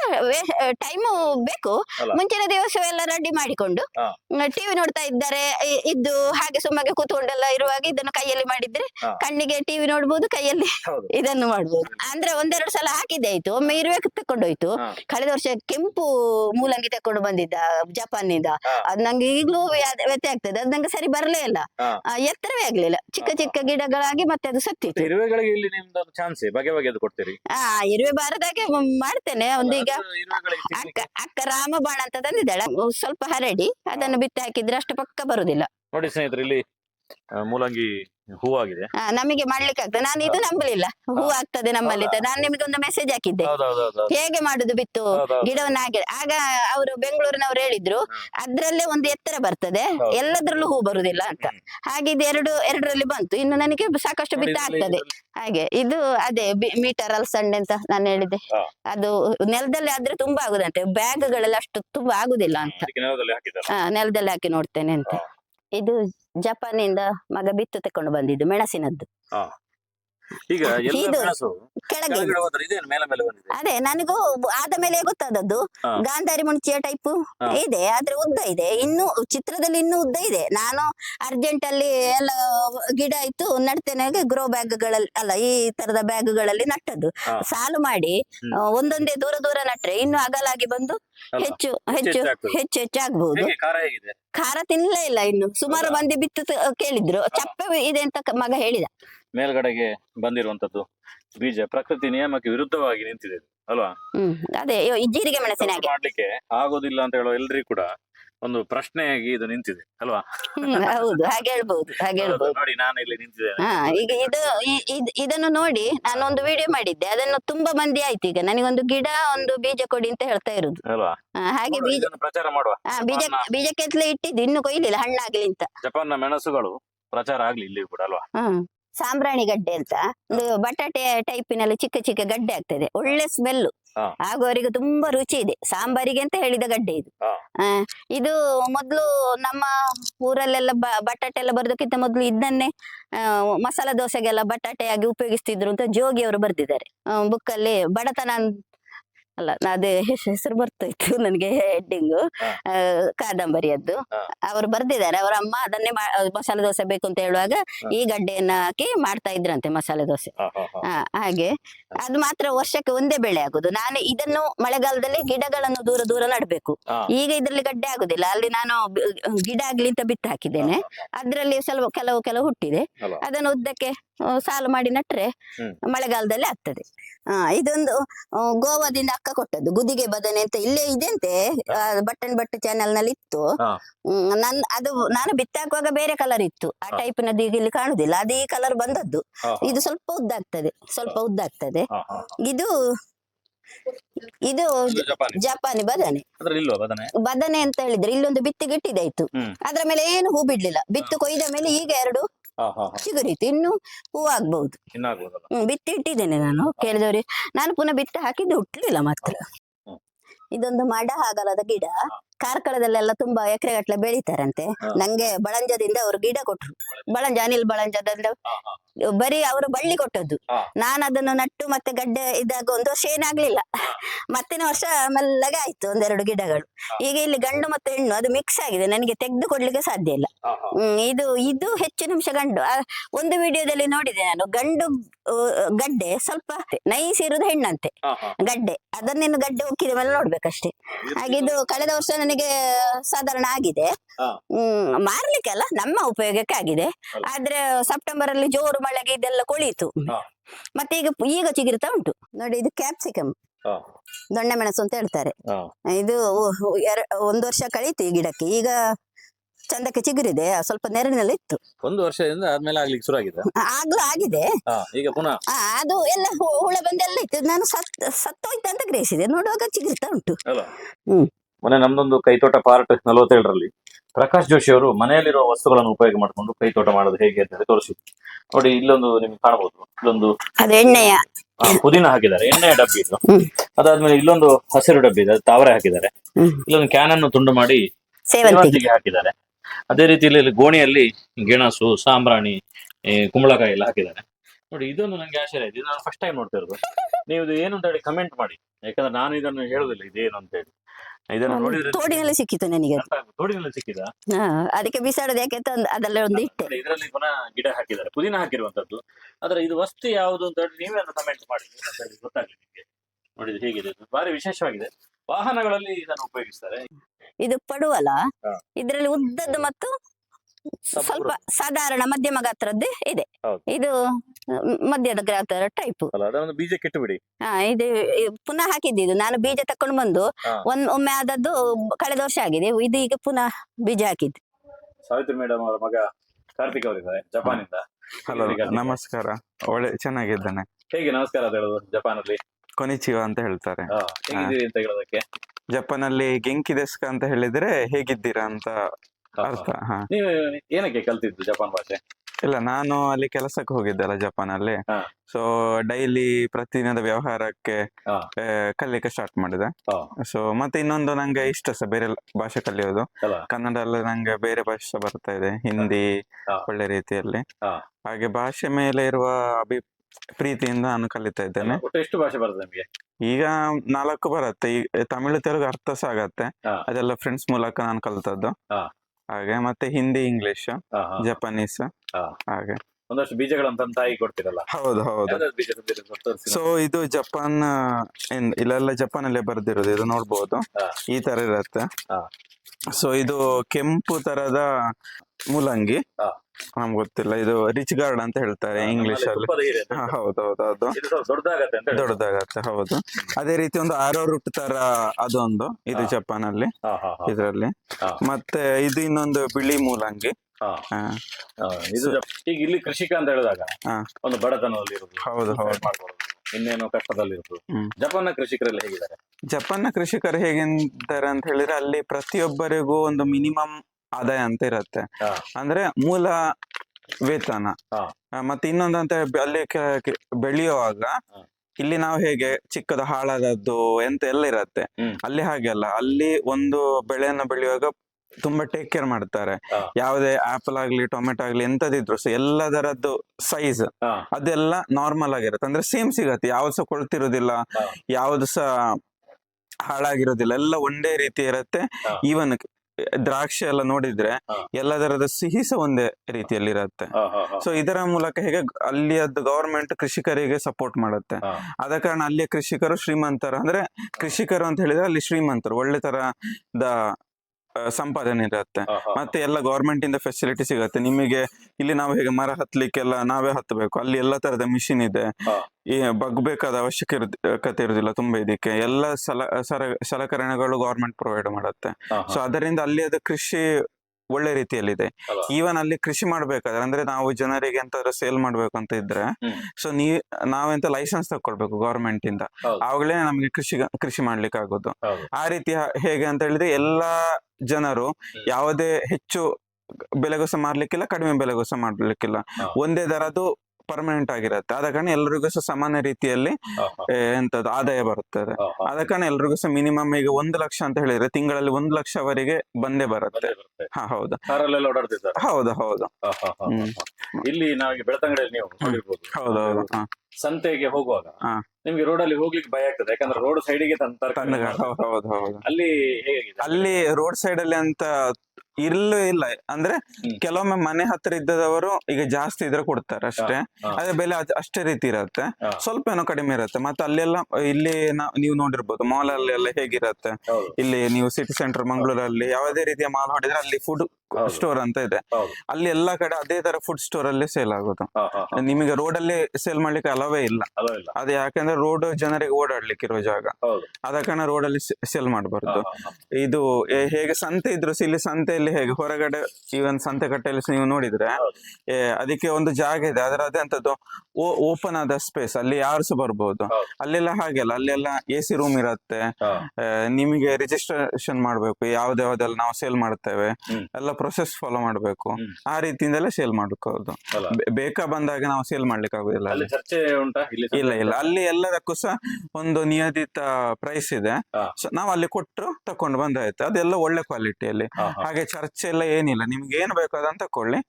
ಟೈಮು ಬೇಕು. ಮುಂಚಿನ ದಿವಸ ಎಲ್ಲ ರೆಡಿ ಮಾಡಿಕೊಂಡು ಟಿವಿ ನೋಡ್ತಾ ಇದ್ದಾರೆ ಇದ್ದು ಹಾಗೆ ಸುಮ್ಮನೆ ಕೂತ್ಕೊಂಡೆಲ್ಲ ಇರುವಾಗ ಇದನ್ನು ಕೈಯಲ್ಲಿ ಮಾಡಿದ್ರೆ ಕಣ್ಣಿಗೆ ಟಿವಿ ನೋಡ್ಬೋದು ಕೈಯಲ್ಲಿ. ಇದನ್ನು ಮಾಡ್ಬೋದು. ಅಂದ್ರೆ ಒಂದೆರಡು ಸಲ ಹಾಕಿದ್ದೆ ಆಯ್ತು. ಒಮ್ಮೆ ಇರುವೆ ತಕೊಂಡೋಯ್ತು. ಕಳೆದ ವರ್ಷ ಕೆಂಪು ಮೂಲಂಗಿ ತಕೊಂಡು ಬಂದಿದ್ದ ಜಪಾನ್ ಇಂದ ಅದ್ ನಂಗೆ ಈಗಲೂ ವ್ಯತ್ಯ ಆಗ್ತದೆ. ಅದ್ ನಂಗೆ ಸರಿ ಬರಲೇ ಇಲ್ಲ. ಹಾ. ಆಗ್ಲಿಲ್ಲ. ಚಿಕ್ಕ. ಚಿಕ್ಕ ಗಿಡಗಳಾಗಿ ಮತ್ತೆ ಅದು ಸತ್ತಿತ್ತು ಇರುವೆಗಳಿಗೆ ಇಲ್ಲಿ ನಿಮ್ದು ಚಾನ್ಸ್ ಬಗೆ ಬಗೆದು ಕೊಡ್ತೀರಿ? ಆ ಇರುವೆ ಬಾರದಾಗೆ ಮಾಡ್ತೇನೆ. ಒಂದೀಗ ಅದು ಅಕ್ಕ ರಾಮ ಅಕ್ಕ ರಾಮಬಾಣ ಅಂತ ತಂದಿದ್ದಾಳೆ. ಸ್ವಲ್ಪ ಹರಡಿ ಅದನ್ನು ಬಿತ್ತಿ ಹಾಕಿದ್ರೆ ಅಷ್ಟು ಪಕ್ಕ ಬರುದಿಲ್ಲ. ನೋಡಿ ಸ್ನೇಹಿತರೆ ಇಲ್ಲಿ ಮೂಲಂಗಿ ಹೂವಾಗಿದೆ. ಆ, ನಮಗೆ ಮಾಡ್ಲಿಕ್ಕೆ ಆಗ್ತದೆ ನಾನು ಇದು ನಂಬಲಿಲ್ಲ. ಹೂ. ಆಗ್ತದೆ ನಮ್ಮಲ್ಲಿ ಅಂತ. ನಾನು ನಿಮಗೆ ಒಂದು ಮೆಸೇಜ್ ಹಾಕಿದ್ದೆ. ಹೌದೌದೌದು. ಹೇಗೆ ಮಾಡುದು ಬಿತ್ತು. ಗಿಡವನ್ನ ಹಾಕಿ ಆಗ ಅವರು ಬೆಂಗಳೂರಿನವರು ಹೇಳಿದ್ರು ಅದ್ರಲ್ಲೇ ಒಂದು ಎತ್ತರ ಬರ್ತದೆ. ಹೌದು. ಎಲ್ಲದ್ರಲ್ಲೂ ಹೂ ಬರುದಿಲ್ಲ ಅಂತ. ಹಾಗೆ ಇದು ಎರಡು ಎರಡರಲ್ಲಿ ಬಂತು. ಇನ್ನು ನನಗೆ ಸಾಕಷ್ಟು ಬಿತ್ತ ಆಗ್ತದೆ. ಹಾಗೆ ಇದು ಅದೇ ಮೀಟರ್ ಅಲ್ಸಂಡೆ ಅಂತ ನಾನು ಹೇಳಿದೆ ಹಾ. ಅದು ನೆಲದಲ್ಲಿ ಆದ್ರೆ ತುಂಬಾ ಆಗುದಂತೆ. ಬ್ಯಾಗ್ಗಳೆಲ್ಲ ಅಷ್ಟು ತುಂಬಾ ಆಗುದಿಲ್ಲ ಅಂತ. ಅದಕ್ಕೆ ನೆಲದಲ್ಲಿ ಹಾಕಿದ್ದಾರೆ? ಆ, ನೆಲದಲ್ಲಿ ಹಾಕಿ ನೋಡ್ತೇನೆ ಅಂತ. ಹಾ. ಇದು ಜಪಾನಿಂದ ಮಗ ಬಿತ್ತು ತಕೊಂಡು ಬಂದಿದ್ದು ಮೆಣಸಿನದ್ದು. ಈಗ ಎಲ್ಲ ಇದು ಮೆಣಸು ಕೆಳಗೆ ಕೆಳಗಡೆ ಹೋದ್ರೆ ಇದೇನು ಮೇಲೆ ಮೇಲೆ ಬಂದಿದೆ? ಅದೇ ನನಗೂ ಆದ ಮೇಲೆ ಗೊತ್ತಾದದ್ದು. ಹಾ. ಗಾಂಧಾರಿ ಮುಂಚಿಯ ಟೈಪ್ ಹಾ. ಇದೆ ಆದ್ರೆ ಉದ್ದ ಇದೆ. ಇನ್ನು ಚಿತ್ರದಲ್ಲಿ ಇನ್ನು ಉದ್ದ ಇದೆ. ನಾನು ಅರ್ಜೆಂಟ್ ಅಲ್ಲಿ ಎಲ್ಲ ಗಿಡ ಇತ್ತು ನಡ್ತೇನೆ ಗ್ರೋ ಬ್ಯಾಗ್ಗಳಲ್ಲಿ ಅಲ್ಲ ಈ ತರದ ಬ್ಯಾಗ್ಗಳಲ್ಲಿ ನಟ್ಟದ್ದು. ಹಾ. ಸಾಲು ಮಾಡಿ ಆ, ಒಂದೊಂದೇ ದೂರ ದೂರ ನಟ್ರೆ ಇನ್ನು ಅಗಲಾಗಿ ಬಂದು ಹೆಚ್ಚು ಹೆಚ್ಚು ಹೆಚ್ಚು ಹೆಚ್ಚಾಗ್ತದೆ. ಹೆಚ್ಚು ಹೆಚ್ಚಾಗ್ಬಹುದು ಹೇಗೆ ಖಾರ ಹೇಗಿದೆ? ಖಾರ ತಿನ್ಲೇ ಇಲ್ಲ ಇನ್ನು. ಸುಮಾರು ಬಂದಿ ಮಂದಿ ಬಿತ್ತು ತ- ಕೇಳಿದ್ರು. ಚಪ್ಪೆ ಇದೆ ಅಂತ ಕ- ಮಗ ಹೇಳಿದ. ಮೇಲ್ಗಡೆಗೆ ಬಂದಿರುವಂತದ್ದು ಬೀಜ. ಪ್ರಕೃತಿ ನಿಯಮಕ್ಕೆ ವಿರುದ್ಧವಾಗಿ ನಿಂತಿದೆ. ಅಲ್ವಾ? ಹ್ಮ್ ಅದೇ ಇವ- ಈ ಜೀರಿಗೆ ಮೆಣಸಿನ ಹಾಗೆ. ಮಾಡ್ಲಿಕ್ಕೆ ಆಗೋದಿಲ್ಲ ಅಂತ ಹೇಳೋ ಎಲ್ರಿಗೂ ಕೂಡ ಒಂದು ಪ್ರಶ್ನೆಯಾಗಿ ಇದು ನಿಂತಿದೆ ಅಲ್ವಾ? ಹ್ಮ್, ಹೌದು ಹಾಗೆ ಹೇಳ್ಬಹುದು ಹಾಗೆ ಹೌದು, ಹೇಳ್ಬಹುದು ನೋಡಿ ನಾನು ಇಲ್ಲಿ ನಿಂತಿದ್ದೇನೆ. ಹಾ ಈಗ ಇದು ಇದನ್ನು ನೋಡಿ ನಾನು ಒಂದು ವಿಡಿಯೋ ಮಾಡಿದ್ದೆ. ಅದನ್ನು ತುಂಬಾ ಮಂದಿ ಆಯ್ತು ಈಗ. ನನಗೊಂದು ಗಿಡ ಒಂದು ಬೀಜ ಕೊಡಿ ಅಂತ ಹೇಳ್ತಾ ಇರುದು. ಅಲ್ವಾ? ಆ, ಹಾಗೆ ನೋಡುವ, ಬೀಜ ಇದನ್ನು ಪ್ರಚಾರ ಮಾಡುವ. ಆ, ಬೀಜ ಜಪಾನ್ನ- ಬೀಜಕ್ಕೆತ್ಲೆ ಇಟ್ಟಿದ್ದು ಇನ್ನು ಕೊಯ್ಲಿಲ್ಲ ಹಣ್ಣಾಗ್ಲಿ ಅಂತ. ಜಪಾನ್ನ ಮೆಣಸುಗಳು ಪ್ರಚಾರ ಆಗ್ಲಿ ಇಲ್ಲಿ ಕೂಡ ಅಲ್ವಾ? ಹ್ಮ್. ಸಾಂಬ್ರಾಣಿ ಗಡ್ಡೆ ಅಂತ. ಒಂದು ಬಟಾಟೆ ಟೈಪಿನಲ್ಲಿ ಚಿಕ್ಕ ಚಿಕ್ಕ ಗಡ್ಡೆ ಆಗ್ತದೆ. ಒಳ್ಳೆ ಸ್ಮೆಲ್ ಹಾಗೂ ಆಗುವವರಿಗೆ ತುಂಬಾ ರುಚಿ ಇದೆ. ಸಾಂಬಾರಿಗೆ ಅಂತ ಹೇಳಿದ ಗಡ್ಡೆ ಇದು. ಆ, ಇದು ಮೊದಲು ನಮ್ಮ ಊರಲ್ಲೆಲ್ಲ ಬಟಾಟೆ ಎಲ್ಲ ಬರೋದಕ್ಕಿಂತ ಮೊದಲು ಇದನ್ನೇ ಮಸಾಲಾ ಮಸಾಲ ದೋಸೆಗೆಲ್ಲ ಬಟಾಟೆಯಾಗಿ ಉಪಯೋಗಿಸ್ತಿದ್ರು ಅಂತ ಜೋಗಿ ಅವರು ಬರ್ದಿದ್ದಾರೆ ಬುಕ್ಕಲ್ಲಿ ಬಡತನ ಅಲ್ಲ ನಾ ಅದೇ ಹೆಸರು ಬರ್ತಾಯಿತ್ತು ನನಗೆ ಹೆಡ್ಡಿಂಗು. ಕಾದಂಬರಿಯದ್ದು. ಅವರು ಬರ್ದಿದ್ದಾರೆ ಅವರ ಅಮ್ಮ ಅದನ್ನೇ ಮಸಾಲೆ ದೋಸೆ ಬೇಕು ಅಂತ ಹೇಳುವಾಗ ಈ ಗಡ್ಡೆಯನ್ನ ಹಾಕಿ ಮಾಡ್ತಾ ಇದ್ರಂತೆ ಮಸಾಲೆ ದೋಸೆ. ಹಾಗೆ. ಅದು ಮಾತ್ರ ವರ್ಷಕ್ಕೆ ಒಂದೇ ಬೆಳೆ ಆಗುದು. ನಾನು ಇದನ್ನು ಮಳೆಗಾಲದಲ್ಲಿ ಗಿಡಗಳನ್ನು ದೂರ ದೂರ ನಡ್ಬೇಕು. ಈಗ ಇದ್ರಲ್ಲಿ ಗಡ್ಡೆ ಆಗುದಿಲ್ಲ. ಅಲ್ಲಿ ನಾನು ಗಿಡ ಆಗ್ಲಿ ಅಂತ ಬಿತ್ತು ಹಾಕಿದ್ದೇನೆ ಅದ್ರಲ್ಲಿ ಸ್ವಲ್ಪ ಕೆಲವು ಕೆಲವು ಹುಟ್ಟಿದೆ? ಅದನ್ನು ಉದ್ದಕ್ಕೆ ಸಾಲು ಮಾಡಿ ನಟ್ರೆ. ಮಳೆಗಾಲದಲ್ಲಿ ಆಗ್ತದೆ. ಆ, ಇದೊಂದು ಗೋವಾದಿಂದ ಅಕ್ಕ ಕೊಟ್ಟದ್ದು ಗುದಿಗೆ ಬದನೆ ಅಂತ ಇಲ್ಲೇ ಇದೆಂತೆ ಬಟ್ಟನ್ ಬಟನ್ ಬಟ್ ಚಾನೆಲ್ನಲ್ಲಿ ಇತ್ತು. ನನ್ ಅದು ನಾನು ಬಿತ್ತಾಕುವಾಗ ಬೇರೆ ಕಲರ್ ಇತ್ತು. ಆ ಟೈಪ್ ನದಿ ಈಗ ಇಲ್ಲಿ ಕಾಣುದಿಲ್ಲ ಅದೇ ಕಲರ್ ಬಂದದ್ದು. ಇದು ಸ್ವಲ್ಪ ಉದ್ದಾಗ್ತದೆ ಸ್ವಲ್ಪ ಉದ್ದಾಗ್ತದೆ. ಇದು ಇದು ಜಪಾನಿ ಬದನೆ. ಬದನೆ? ಅಂತ ಹೇಳಿದ್ರೆ ಇಲ್ಲೊಂದು ಬಿತ್ತಿಗೆ ಇಟ್ಟಿದಾಯ್ತು. ಅದ್ರ ಮೇಲೆ ಏನು ಹೂ ಬಿಡ್ಲಿಲ್ಲ. ಬಿತ್ತು ಕೊಯ್ದ ಮೇಲೆ ಈಗ ಎರಡು ಹಾ ಚಿಗುರಿತು ಇನ್ನು ಹೂ ಆಗ್ಬಹುದು ಬಿತ್ತಿ ಇಟ್ಟಿದ್ದೇನೆ ನಾನು. ಕೇಳಿದವ್ರಿ ನಾನು ಪುನಃ ಬಿತ್ತ ಹಾಕಿದ್ದು ಹುಟ್ಲಿಲ್ಲ ಮಾತ್ರ. ಇದೊಂದು ಮಡ ಹಾಗಲದ ಗಿಡ. ಕಾರ್ಕಳದಲ್ಲೆಲ್ಲ ತುಂಬಾ ಎಕರೆ ಬೆಳೀತಾರಂತೆ. ನಂಗೆ ಬಳಂಜದಿಂದ ಅವರು ಗಿಡ ಕೊಟ್ರು. ಬಳಂಜ ಅನಿಲ್ ಬಳಂಜದಿಂದ. ಬರೀ ಅವರು ಬಳ್ಳಿ ಕೊಟ್ಟದ್ದು. ನಾನ್ ನಾನು ಅದನ್ನು ನಟ್ಟು ಮತ್ತೆ ಗಡ್ಡೆ ಇದಾಗ ಒಂದು ವರ್ಷ ಏನಾಗ್ಲಿಲ್ಲ. ಮತ್ತಿನ ವರ್ಷ ಮೆಲ್ಲಗೆ ಆಯ್ತು ಒಂದೆರಡು ಗಿಡಗಳು. ಈಗ ಇಲ್ಲಿ ಗಂಡು ಮತ್ತು ಹೆಣ್ಣು ಅದು ಮಿಕ್ಸ್ ಆಗಿದೆ. ನನಗೆ ತೆಗೆದು ಕೊಡ್ಲಿಕ್ಕೆ ಸಾಧ್ಯ ಇಲ್ಲ. ಇದು ಇದು ಹೆಚ್ಚು ನಿಮಿಷ ಗಂಡು. ಒಂದು ವಿಡಿಯೋದಲ್ಲಿ ನೋಡಿದೆ ನಾನು. ಗಂಡು ಗಡ್ಡೆ ಸ್ವಲ್ಪ ನೈಸ್ ಇರುದು ಹೆಣ್ಣಂತೆ. ಗಡ್ಡೆ. ಅದನ್ನೇನು ಗಡ್ಡೆ ಉಕ್ಕಿದ ಮೇಲೆ ನೋಡ್ಬೇಕಷ್ಟೇ ಹಾಗೆ ಇದು ಕಳೆದ ವರ್ಷ ನನಗೆ ಸಾಧಾರಣ ಆಗಿದೆ. ಹ್ಮ್ ಮಾರ್ಲಿಕ್ಕೆ ಅಲ್ಲ ನಮ್ಮ ಉಪಯೋಗಕ್ಕೆ ಆಗಿದೆ. ಆದ್ರೆ ಸೆಪ್ಟೆಂಬರ್ ಅಲ್ಲಿ ಜೋರು ಮಳೆಗೆ ಇದೆಲ್ಲ ಕೊಳಿತು. ಮತ್ತೆ ಈಗ ಈಗ ಚಿಗುರ್ತಾ ಉಂಟು. ನೋಡಿ ಇದು ಕ್ಯಾಪ್ಸಿಕಮ್ ದೊಣ್ಣೆ ಮೆಣಸು ಅಂತ ಹೇಳ್ತಾರೆ. ಇದು ಒಂದು ವರ್ಷ ಕಳೀತು ಈ ಗಿಡಕ್ಕೆ. ಈಗ ಚಂದಕ್ಕೆ ಚಿಗುರಿದೆ ಸ್ವಲ್ಪ ನೆರಳಿನಲ್ಲಿ ಇತ್ತು. ಒಂದು ವರ್ಷದಿಂದ ಆದ್ಮೇಲೆ ಆಗ್ಲಿಕ್ಕೆ ಶುರು ಆಗಿದೆ ಆಗ್ಲೂ ಆಗಿದೆ. ಹಾ ಈಗ ಪುನಃ. ಆ, ಅದು ಎಲ್ಲ ಹು- ಹುಳ ಬಂದೆಲ್ಲ ಇತ್ತು. ನಾನು ಸತ್ ಸತ್ತೋಯ್ತು ಅಂತ ಗ್ರಹಿಸಿದೆ. ನೋಡುವಾಗ ಚಿಗುರ್ತಾ ಉಂಟು. ಅಲ್ಲ. ಹ್ಮ್. ಮೊನ್ನೆ ನಮ್ದೊಂದು ಕೈತೋಟ ಪಾರ್ಟ್ ನಲವತ್ತೇಳರಲ್ಲಿ ಪ್ರಕಾಶ್ ಜೋಶಿ ಅವರು ಮನೆಯಲ್ಲಿರುವ ವಸ್ತುಗಳನ್ನು ಉಪಯೋಗ ಮಾಡಿಕೊಂಡು ಕೈತೋಟ ಮಾಡೋದು ಹೇಗೆ ಅಂತ ಹೇಳಿ ತೋರಿಸಿದ್ರು. ನೋಡಿ ಇಲ್ಲೊಂದು ನಿಮ್ಗೆ ಕಾಣಬಹುದು ಇಲ್ಲೊಂದು ಅದು ಎಣ್ಣೆಯ. ಆ, ಪುದೀನ ಹಾಕಿದ್ದಾರೆ. ಎಣ್ಣೆಯ ಡಬ್ಬಿ ಇದು. ಹ್ಮ್. ಅದಾದ್ಮೇಲೆ ಇಲ್ಲೊಂದು ಹಸಿರು ಡಬ್ಬಿ ಇದೆ. ಅದು ತಾವರೆ ಹಾಕಿದ್ದಾರೆ. ಹ್ಮ್. ಇಲ್ಲೊಂದು ಕ್ಯಾನ್ ಅನ್ನು ತುಂಡು ಮಾಡಿ ಸೇವಂತಿಗೆ. ಸೇವಂತಿಗೆ ಹಾಕಿದ್ದಾರೆ. ಅದೇ ರೀತಿಯಲ್ಲಿ ಇಲ್ಲಿ ಗೋಣಿಯಲ್ಲಿ ಗೆಣಸು ಸಾಂಬ್ರಾಣಿ ಕುಂಬಳಕಾಯಿ ಎಲ್ಲ ಹಾಕಿದ್ದಾರೆ. ನೋಡಿ ಇದೊಂದು ನಂಗೆ ಆಶ್ಚರ್ಯ ಆಯ್ತು. ಇದು ನಾನು ಫಸ್ಟ್ ಟೈಮ್ ನೋಡ್ತಾ ಇರೋದು ನೀವು ಇದು ಏನು ಅಂತ ಹೇಳಿ ಕಮೆಂಟ್ ಮಾಡಿ. ಯಾಕಂದ್ರೆ ನಾನು ಇದನ್ನು ಹೇಳುದಿಲ್ಲ ಇದೇನು ಅಂತ ಹೇಳಿ. ಇದನ್ನು ನೋಡಿದ್ರೆ ತೋಡಿನಲ್ಲಿ ಸಿಕ್ಕಿತು ನನಗೆ. ತೋಡಿನಲ್ಲಿ ಸಿಕ್ಕಿದ? ಅದಕ್ಕೆ ಬಿಸಾಡೋದು ಯಾಕೆ ಅದಲ್ಲ ಒಂದು ಇಟ್ಟೆ. ಇದರಲ್ಲಿ ಪುನಃ ಗಿಡ ಹಾಕಿದ್ದಾರೆ. ಪುದೀನ ಹಾಕಿರುವಂತದ್ದು. ಆದ್ರೆ ಇದು ವಸ್ತು ಯಾವುದು ಅಂತ ಹೇಳಿ ನೀವೇ ಒಂದು ಕಮೆಂಟ್ ಮಾಡಿ. ಗೊತ್ತಾಗಲಿ ನಿಮಗೆ. ನೋಡಿದ್ರೆ ಹೇಗಿದೆ. ಭಾರಿ ವಿಶೇಷವಾಗಿದೆ. ವಾಹನಗಳಲ್ಲಿ ಇದನ್ನು ಉಪಯೋಗಿಸ್ತಾರೆ. ಇದು ಪಡುವಲ. ಇದರಲ್ಲಿ ಉದ್ದದ್ದು ಮತ್ತು ಸ್ವಲ್ಪ ಸಾಧಾರಣ ಮಧ್ಯಮ ಗಾತ್ರದ್ದೇ ಇದೆ. ಇದು ಮಧ್ಯದ ಗಾತ್ರ ಟೈಪ್ ಅಲ್ಲ ಅದನ್ನು ಬೀಜ ಕೆಟ್ಟು ಬಿಡಿ ಹಾ ಇದು ಪುನಃ ಹಾಕಿದ್ದು ನಾನು ಬೀಜ ತಕೊಂಡು ಬಂದು. ಒಂದ್ ಒಮ್ಮೆ ಆದದ್ದು ಕಳೆದ ವರ್ಷ ಆಗಿದೆ. ಇದು ಈಗ ಪುನಃ ಬೀಜ ಹಾಕಿದ್ದು. ಸಾವಿತ್ರಿ ಮೇಡಮ್ ಅವರ ಮಗ ಕಾರ್ತಿಕ್ ಅವರಿದ್ದಾರೆ ಜಪಾನಿಂದ. ನಮಸ್ಕಾರ. ಒಳ್ಳೆ ಚೆನ್ನಾಗಿದ್ದಾನೆ. ಹೇಗೆ ನಮಸ್ಕಾರ ಅಂತ ಹೇಳೋದು ಜಪಾನಲ್ಲಿ? ಕೊನಿಚಿವ ಅಂತ ಹೇಳ್ತಾರೆ ಜಪಾನ್ ಅಲ್ಲಿ ಅಂತ ಹೇಳೋದಕ್ಕೆ ಜಪಾನಲ್ಲಿ ಗೆಂಕಿ ದೆಸ್ಕ ಅಂತ ಹೇಳಿದ್ರೆ ಹೇಗಿದ್ದೀರಾ ಅಂತ ಹಾ, ಅರ್ಥ ಹಾ. ಹಾ ನೀವು ಏನಕ್ಕೆ ಕಲ್ತಿದ್ದು ಜಪಾನ್ ಭಾಷೆ ಇಲ್ಲ ನಾನು ಅಲ್ಲಿ ಕೆಲಸಕ್ಕೆ ಹೋಗಿದ್ದೆಲ್ಲ ಜಪಾನ್ ಅಲ್ಲಿ ಸೊ ಡೈಲಿ ಪ್ರತಿದಿನದ ವ್ಯವಹಾರಕ್ಕೆ ಹಾ. ಆ, ಕಲಿಯಕ್ಕೆ ಸ್ಟಾರ್ಟ್ ಮಾಡಿದೆ ಹಾ. ಸೊ ಮತ್ತೆ ಇನ್ನೊಂದು ನಂಗೆ ಇಷ್ಟ ಸಹ ಬೇರೆ ಭಾಷೆ ಕಲಿಯೋದು ಅಲ್ಲ ಕನ್ನಡ ಎಲ್ಲ ನಂಗೆ ಬೇರೆ ಭಾಷೆ ಸಹ ಬರ್ತಾ ಇದೆ ಹಿಂದಿ ಹಾ. ಒಳ್ಳೆ ರೀತಿಯಲ್ಲಿ ಹಾ. ಹಾಗೆ ಭಾಷೆ ಮೇಲೆ ಇರುವ ಅಭಿ ಪ್ರೀತಿಯಿಂದ ನಾನು ಕಲಿತಾ ಇದ್ದೇನೆ ಒಟ್ಟು ಎಷ್ಟು ಭಾಷೆ ಬರ್ತದೆ ನಿಮಗೆ ಈಗ ನಾಲ್ಕು ಬರುತ್ತೆ ಈ ತಮಿಳು ತೆಲುಗು ಅರ್ಥ ಸಹ ಆಗತ್ತೆ ಹಾ. ಅದೆಲ್ಲ ಫ್ರೆಂಡ್ಸ್ ಮೂಲಕ ನಾನು ಕಲ್ತದ್ದು ಹಾ. ಹಾಗೆ ಮತ್ತೆ ಹಿಂದಿ ಇಂಗ್ಲಿಷ್. ಜಪಾನೀಸ್ ಹಾ. ಹಾಗೆ ಒಂದಷ್ಟು ಬೀಜಗಳನ್ನು ತಂದು ತಾಯಿ ಕೊಡ್ತೀರಲ್ಲ ಹೌದು ಹೌದು ಯಾವ್ದಾದ್ರು ಬೀಜ ತಂದಿರೋದು ಸ್ವಲ್ಪ ತೋರಿಸಿ ಸೊ ಇದು ಜಪಾನ್ ಇನ್ ಇಲ್ಲೆಲ್ಲ ಜಪಾನ್ ಅಲ್ಲೇ ಬರ್ದಿರೋದು ಇದು ನೋಡ್ಬೋದು ಹಾ. ಈ ತರ ಇರತ್ತೆ ಹಾ. ಸೊ ಇದು ಕೆಂಪು ತರದ ಮೂಲಂಗಿ ಹಾ. ನಮ್ಗೆ ಗೊತ್ತಿಲ್ಲ. ಇದು ರಿಚ್ ಗಾರ್ಡ್ ಅಂತ ಹೇಳ್ತಾರೆ ಇಂಗ್ಲಿಷ್ ಅಲ್ಲಿ. ಹೌದೌದು ಅದು ದೊಡ್ಡದಾಗತ್ತೆ. ಹೌದು. ಅದೇ ರೀತಿ ಒಂದು ಆರೋ ರೂಟ್ ತರ ಅದೊಂದು ಇದು ಜಪಾನ್ ಅಲ್ಲಿ. ಇದರಲ್ಲಿ. ಮತ್ತೆ ಇದು ಇನ್ನೊಂದು ಬಿಳಿ ಮೂಲಂಗಿ. ಇದು ಈಗ ಇಲ್ಲಿ ಕೃಷಿಕ ಅಂತ ಹೇಳಿದಾಗ ಒಂದು ಬಡತನದಲ್ಲಿ ಹೌದು, ಹೌದು. ಇನ್ನೇನೋ ಕಷ್ಟದಲ್ಲಿ ಜಪಾನ್ ಜಪಾನ್ನ ಕೃಷಿಕರೆಲ್ಲ ಹೇಗಿದ್ದಾರೆ? ಜಪಾನ್ನ ಕೃಷಿಕರು ಹೇಗಿದ್ದಾರೆ ಅಂತ ಹೇಳಿದ್ರೆ ಅಲ್ಲಿ ಪ್ರತಿಯೊಬ್ಬರಿಗೂ ಒಂದು ಮಿನಿಮಮ್ ಆದಾಯ ಅಂತ ಇರತ್ತೆ. ಅಂದ್ರೆ ಮೂಲ ವೇತನ. ಮತ್ತೆ ಇನ್ನೊಂದು ಅಂತ ಅಲ್ಲಿ ಬೆಳೆಯುವಾಗ ಇಲ್ಲಿ ನಾವು ಹೇಗೆ ಚಿಕ್ಕದ ಹಾಳಾದದ್ದು ಎಂತ ಎಲ್ಲ ಇರತ್ತೆ. ಅಲ್ಲಿ ಹಾಗೆ ಅಲ್ಲ ಅಲ್ಲಿ ಒಂದು ಬೆಳೆಯನ್ನು ಬೆಳೆಯುವಾಗ ತುಂಬಾ ಟೇಕ್ ಕೇರ್ ಮಾಡ್ತಾರೆ. ಯಾವುದೇ ಆಪಲ್ ಆಗ್ಲಿ ಟೊಮೆಟೊ ಆಗ್ಲಿ ಎಂತದಿದ್ರು ಸೊ ಎಲ್ಲದರದ್ದು ಸೈಜ್ ಅದೆಲ್ಲ ನಾರ್ಮಲ್ ಆಗಿರುತ್ತೆ. ಅಂದ್ರೆ ಸೇಮ್ ಸಿಗತ್ತೆ. ಯಾವ್ದು ಸಹ ಕೊಳ್ತಿರೋದಿಲ್ಲ. ಯಾವ್ದು ಸಹ ಹಾಳಾಗಿರೋದಿಲ್ಲ. ಎಲ್ಲ ಒಂದೇ ರೀತಿ ಇರುತ್ತೆ. ಈವನ್ ದ್ರಾಕ್ಷಿ ಎಲ್ಲ ನೋಡಿದ್ರೆ ಎಲ್ಲ ಎಲ್ಲದರದ ಸಿಹಿಸ ಸಹ ಒಂದೇ ರೀತಿಯಲ್ಲಿ ಇರುತ್ತೆ. ಸೊ ಇದರ ಮೂಲಕ ಹೇಗೆ ಅಲ್ಲಿಯದ್ದು ಗವರ್ಮೆಂಟ್ ಕೃಷಿಕರಿಗೆ ಸಪೋರ್ಟ್ ಮಾಡುತ್ತೆ. ಆದ ಕಾರಣ ಅಲ್ಲಿಯ ಕೃಷಿಕರು ಶ್ರೀಮಂತರು. ಅಂದ್ರೆ ಕೃಷಿಕರು ಅಂತ ಹೇಳಿದ್ರೆ ಅಲ್ಲಿ ಶ್ರೀಮಂತರು. ಒಳ್ಳೆ ತರ ಆ, ಸಂಪಾದನೆ ಇರುತ್ತೆ. ಮತ್ತೆ ಎಲ್ಲ ಗೌರ್ಮೆಂಟ್ ಇಂದ ಫೆಸಿಲಿಟಿ ಸಿಗುತ್ತೆ. ನಿಮಗೆ ಇಲ್ಲಿ ನಾವು ಹೇಗೆ ಮರ ಹತ್ಲಿಕ್ಕೆಲ್ಲ ನಾವೇ ಹತ್ತಬೇಕು ಅಲ್ಲಿ ಎಲ್ಲ ತರದ ಮಿಷಿನ್ ಇದೆ. ಈ ಬಗ್ಬೇಕಾದ ಅವಶ್ಯಕತೆ ಇರುದಿಲ್ಲ ತುಂಬಾ ಇದಕ್ಕೆ. ಎಲ್ಲ ಸಲ ಸಲಕರಣೆಗಳು ಗವರ್ಮೆಂಟ್ ಪ್ರೊವೈಡ್ ಮಾಡುತ್ತೆ. ಸೊ ಅದರಿಂದ ಅಲ್ಲಿ ಅದು ಕೃಷಿ ಒಳ್ಳೆ ರೀತಿಯಲ್ಲಿದೆ? ಈವನ್ ಅಲ್ಲಿ ಕೃಷಿ ಮಾಡ್ಬೇಕಾದ್ರೆ ಅಂದ್ರೆ ನಾವು ಜನರಿಗೆ ಎಂತಾದ್ರೂ ಸೇಲ್ ಮಾಡ್ಬೇಕು ಅಂತ ಇದ್ರೆ. ಸೊ ನೀ ನಾವೆಂತ ಲೈಸೆನ್ಸ್ ತಕೊಳ್ಬೇಕು ಗವರ್ಮೆಂಟ್ ಇಂದ. ಆವಾಗಲೇ ನಮ್ಗೆ ಕೃಷಿ ಕೃಷಿ ಮಾಡ್ಲಿಕ್ಕೆ ಆಗೋದು ಆ ರೀತಿ ಹೇಗೆ ಅಂತ ಹೇಳಿದ್ರೆ ಎಲ್ಲಾ ಜನರು. ಯಾವುದೇ ಹೆಚ್ಚು ಬೆಲೆಗೂ ಸಹ ಮಾರ್ಲಿಕ್ಕಿಲ್ಲ ಕಡಿಮೆ ಬೆಲೆಗೂ ಸಹ ಮಾಡ್ಲಿಕ್ಕಿಲ್ಲ. ಒಂದೇ ದರದ್ದು ಪರ್ಮನೆಂಟ್ ಆಗಿರುತ್ತೆ. ಆದ ಕಾರಣ ಎಲ್ರಿಗೂ ಸಹ ಸಮಾನ ರೀತಿಯಲ್ಲಿ ಎಂತದ್ದು ಆದಾಯ ಬರುತ್ತದೆ. ಆದ ಕಾರಣ ಎಲ್ರಿಗೂ ಸಹ ಮಿನಿಮಮ್ ಈಗ ಒಂದು ಲಕ್ಷ ಅಂತ ಹೇಳಿದ್ರೆ ತಿಂಗಳಲ್ಲಿ ಒಂದು ಲಕ್ಷವರೆಗೆ ಬಂದೇ ಬರುತ್ತೆ. ಹಾ ಹೌದು. ಹೌದು ಹೌದು. ಇಲ್ಲಿ ನಾವೀಗ ಬೆಳತಂಗಡಿಯಲ್ಲಿ ನೀವು ನೋಡಿರ್ಬೋದು. ಹೌದು ಹೌದು. ಹಾ. ಸಂತೆಗೆ ಹೋಗುವಾಗ ಹಾ. ನಿಮ್ಗೆ ರೋಡ್ ಅಲ್ಲಿ ಹೋಗ್ಲಿಕ್ಕೆ ಭಯ ಆಗ್ತದೆ. ಯಾಕಂದ್ರೆ ರೋಡ್ ಹೌದು ಹೌದು ಅಲ್ಲಿ ಅಲ್ಲಿ ರೋಡ್ ಸೈಡ್ ಅಲ್ಲಿ ಅಂತ ಇರ್ಲೂ ಇಲ್ಲ. ಅಂದ್ರೆ ಕೆಲವೊಮ್ಮೆ ಮನೆ ಹತ್ರ ಇದ್ದದವರು ಈಗ ಜಾಸ್ತಿ ಇದ್ರೆ ಕೊಡ್ತಾರೆ ಅಷ್ಟೇ. ಅದೇ ಬೆಲೆ ಅದ್- ಅಷ್ಟೇ ರೀತಿ ಇರತ್ತೆ. ಸ್ವಲ್ಪ ಏನೋ ಕಡಿಮೆ ಇರುತ್ತೆ. ಮತ್ತೆ ಅಲ್ಲೆಲ್ಲ ಇಲ್ಲಿ ನೀವು ನೋಡಿರ್ಬೋದು ಮಾಲ್ ಅಲ್ಲಿ ಎಲ್ಲ ಹೇಗಿರತ್ತೆ ಇಲ್ಲಿ ನೀವು ಸಿಟಿ ಸೆಂಟರ್ ಮಂಗಳೂರಲ್ಲಿ ಯಾವುದೇ ರೀತಿಯ ಮಾಲ್ ನೋಡಿದ್ರೆ ಅಲ್ಲಿ ಫುಡ್. ಸ್ಟೋರ್ ಅಂತ ಇದೆ. ಅಲ್ಲಿ ಎಲ್ಲಾ ಕಡೆ ಅದೇ ತರ ಫುಡ್ ಸ್ಟೋರ್ ಅಲ್ಲಿ ಸೇಲ್ ಆಗೋದು. ನಿಮಗೆ ರೋಡ್ ಅಲ್ಲಿ ಸೇಲ್ ಮಾಡ್ಲಿಕ್ಕೆ ಅಲವೇ ಇಲ್ಲ. ಅದು ಯಾಕಂದ್ರೆ ರೋಡ್ ಜನರಿಗೆ ಓಡಾಡ್ಲಿಕ್ಕೆ ಇರೋ ಜಾಗ. ಅದ ಆದ ಕಾರಣ ರೋಡ್ ಅಲ್ಲಿ ಸೇಲ್ ಮಾಡಬಾರ್ದು. ಇದು ಹೇಗೆ ಸಂತೆ ಇದ್ರು ಇಲ್ಲಿ ಸಂತೆಯಲ್ಲಿ ಹೇಗೆ ಹೊರಗಡೆ ಈವನ್ ಸಂತೆ ಕಟ್ಟೆಯಲ್ಲಿ ನೀವು ನೋಡಿದ್ರೆ ಅದಕ್ಕೆ ಒಂದು ಜಾಗ ಇದೆ. ಅದರ ಅದೇ ಅಂತದ್ದು ಓಪನ್ ಆದ ಸ್ಪೇಸ್ ಅಲ್ಲಿ ಯಾರು ಸಹ ಬರ್ಬೋದು ಅಲ್ಲೆಲ್ಲ ಹಾಗೆಲ್ಲ. ಅಲ್ಲೆಲ್ಲ ಎ ಸಿ ರೂಮ್ ಇರತ್ತೆ. ನಿಮಗೆ ರಿಜಿಸ್ಟ್ರೇಷನ್ ಮಾಡ್ಬೇಕು. ಯಾವ್ದ್ಯಾವ್ದೆಲ್ಲ ನಾವು ಸೇಲ್ ಮಾಡ್ತೇವೆ. ಎಲ್ಲ ಪ್ರೊಸೆಸ್ ಫಾಲೋ ಮಾಡಬೇಕು. ಆ ರೀತಿಯಿಂದಲೇ ಸೇಲ್ ಮಾಡ್ಕೋದು ಬೇಕಾ ಬಂದಾಗ ನಾವು ಸೇಲ್ ಮಾಡ್ಲಿಕ್ಕೆ ಆಗುದಿಲ್ಲ. ಚರ್ಚೆ ಉಂಟಾ? ಇಲ್ಲ ಇಲ್ಲ ಅಲ್ಲಿ ಎಲ್ಲದಕ್ಕೂ ಸಹ ಒಂದು ನಿಯಮಿತ ಪ್ರೈಸ್ ಇದೆ. ನಾವು ಅಲ್ಲಿ ಕೊಟ್ಟರು ತಕೊಂಡು ಬಂದಾಯ್ತು. ಅದೆಲ್ಲ ಒಳ್ಳೆ ಕ್ವಾಲಿಟಿಯಲ್ಲಿ. ಹಾಗೆ ಚರ್ಚೆ ಎಲ್ಲ ಏನಿಲ್ಲ. ನಿಮ್ಗೆ ಏನು ಬೇಕು ಅದನ್ನ ತಕೊಳ್ಳಿ.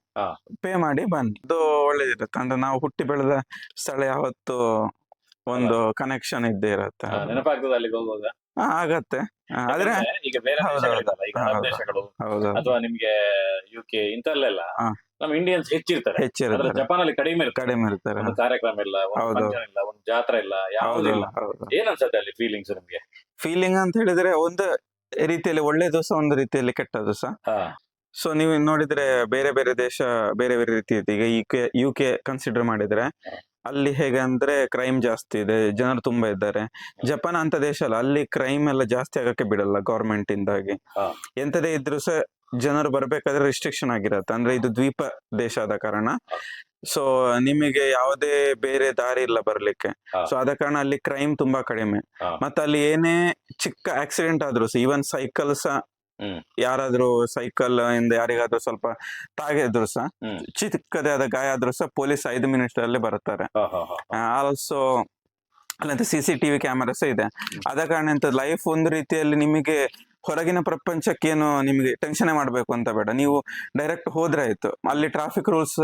ಪೇ ಮಾಡಿ ಬನ್ನಿ. ಅದು ಒಳ್ಳೇದಿರುತ್ತೆ. ಅಂದ್ರೆ ನಾವು ಹುಟ್ಟಿ ಬೆಳೆದ ಸ್ಥಳ ಯಾವತ್ತು ಒಂದು ಕನೆಕ್ಷನ್ ಇದ್ದೇ ಇರುತ್ತೆ ನೆನಪಾಗ್ತದೆ ಅಲ್ಲಿಗೆ ಹೋಗುವಾಗ? ಹಾ, ಆಗತ್ತೆ. ಹಾ, ಆದ್ರೆ ಯಾಕಂದ್ರೆ ಈಗ ಬೇರೆ ಹೌದು, ದೇಶಗಳಿದಲ್ಲ ಈಗ ಅರಬ್ ದೇಶಗಳು ಹೌದು ಅಥವಾ ನಿಮ್ಗೆ ಯು ಕೆ ಇಂತಲ್ಲೆಲ್ಲ ಹಾ. ನಮ್ಮ ಇಂಡಿಯನ್ಸ್ ಹೆಚ್ಚಿರ್ತಾರೆ. ಆದ್ರೆ ಜಪಾನ್ ಅಲ್ಲಿ ಕಡಿಮೆ ಇರ್ತಾರೆ ಕಡಿಮೆ ಇರ್ತಾರೆ. ಒಂದು ಕಾರ್ಯಕ್ರಮ ಇಲ್ಲ ಒಂದು ಹೌದು. ಫಂಕ್ಷನ್ ಇಲ್ಲ ಒಂದು ಜಾತ್ರೆ ಇಲ್ಲ ಹೌದು ಯಾವುದಿಲ್ಲ ಹೌದು. ಏನ್ ಅನ್ಸತ್ತೆ ಅಲ್ಲಿ ಫೀಲಿಂಗ್ಸ್ ನಿಮ್ಗೆ? ಫೀಲಿಂಗ್ ಅಂತ ಹೇಳಿದ್ರೆ ಒಂದು ರೀತಿಯಲ್ಲಿ ಒಳ್ಳೆ ಸಹ ಒಂದು ರೀತಿಯಲ್ಲಿ ಕೆಟ್ಟ ಸಹ ಹಾ. ಸೊ ನೀವು ನೋಡಿದ್ರೆ ಬೇರೆ ಬೇರೆ ದೇಶ ಬೇರೆ ಬೇರೆ ರೀತಿ ಇದೆ. ಈಗ U K U K consider ಮಾಡಿದ್ರೆ ಅಲ್ಲಿ ಹೇಗೆ ಅಂದ್ರೆ ಕ್ರೈಮ್ ಜಾಸ್ತಿ ಇದೆ ಜನರು ತುಂಬಾ ಇದ್ದಾರೆ ಜಪಾನ್ ಅಂತ ದೇಶ ಅಲ್ಲ ಅಲ್ಲಿ ಕ್ರೈಮ್ ಎಲ್ಲ ಜಾಸ್ತಿ ಆಗಕ್ಕೆ ಬಿಡಲ್ಲ ಗೌರ್ಮೆಂಟ್ ಇಂದಾಗಿ. ಎಂತದೇ ಇದ್ರು ಸಹ ಜನರು ಬರ್ಬೇಕಾದ್ರೆ ರಿಸ್ಟ್ರಿಕ್ಷನ್ ಆಗಿರತ್ತೆ ಅಂದ್ರೆ ಇದು ದ್ವೀಪ ದೇಶ ಆದ ಕಾರಣ ಸೊ ನಿಮಗೆ ಯಾವುದೇ ಬೇರೆ ದಾರಿ ಇಲ್ಲ ಬರ್ಲಿಕ್ಕೆ. ಸೊ ಆದ ಕಾರಣ ಅಲ್ಲಿ ಕ್ರೈಮ್ ತುಂಬಾ ಕಡಿಮೆ ಮತ್ತೆ ಅಲ್ಲಿ ಏನೇ ಚಿಕ್ಕ ಆಕ್ಸಿಡೆಂಟ್ ಆದ್ರೂ ಸಹ ಈವನ್ ಸೈಕಲ್ ಸಹ. ಯಾರಾದ್ರೂ ಸೈಕಲ್ ಇಂದ ಯಾರಿಗಾದ್ರೂ ಸ್ವಲ್ಪ ತಾಗಿದ್ರು ಸಹ. ಚಿಕ್ಕದೇ ಆದ ಗಾಯ ಆದ್ರೂ ಸಹ ಪೊಲೀಸ್ ಐದು ಮಿನಿಟ್ ಅಲ್ಲಿ ಹಾ. ಆಲ್ಸೋ ಅಲ್ಲಂತ ಸಿ ಸಿ ಟಿವಿ ಕ್ಯಾಮರಾಸ್ ಇದೆ ಆದ ಕಾರಣ ಎಂತ ಲೈಫ್ ಒಂದು ರೀತಿಯಲ್ಲಿ ನಿಮಗೆ ಹೊರಗಿನ ಪ್ರಪಂಚಕ್ಕೇನು ನಿಮಗೆ ಟೆನ್ಷನ್ ಮಾಡಬೇಕು ಅಂತ ಬೇಡ. ನೀವು ಡೈರೆಕ್ಟ್ ಹೋದ್ರೆ ಆಯ್ತು. ಅಲ್ಲಿ ಟ್ರಾಫಿಕ್ ರೂಲ್ಸ್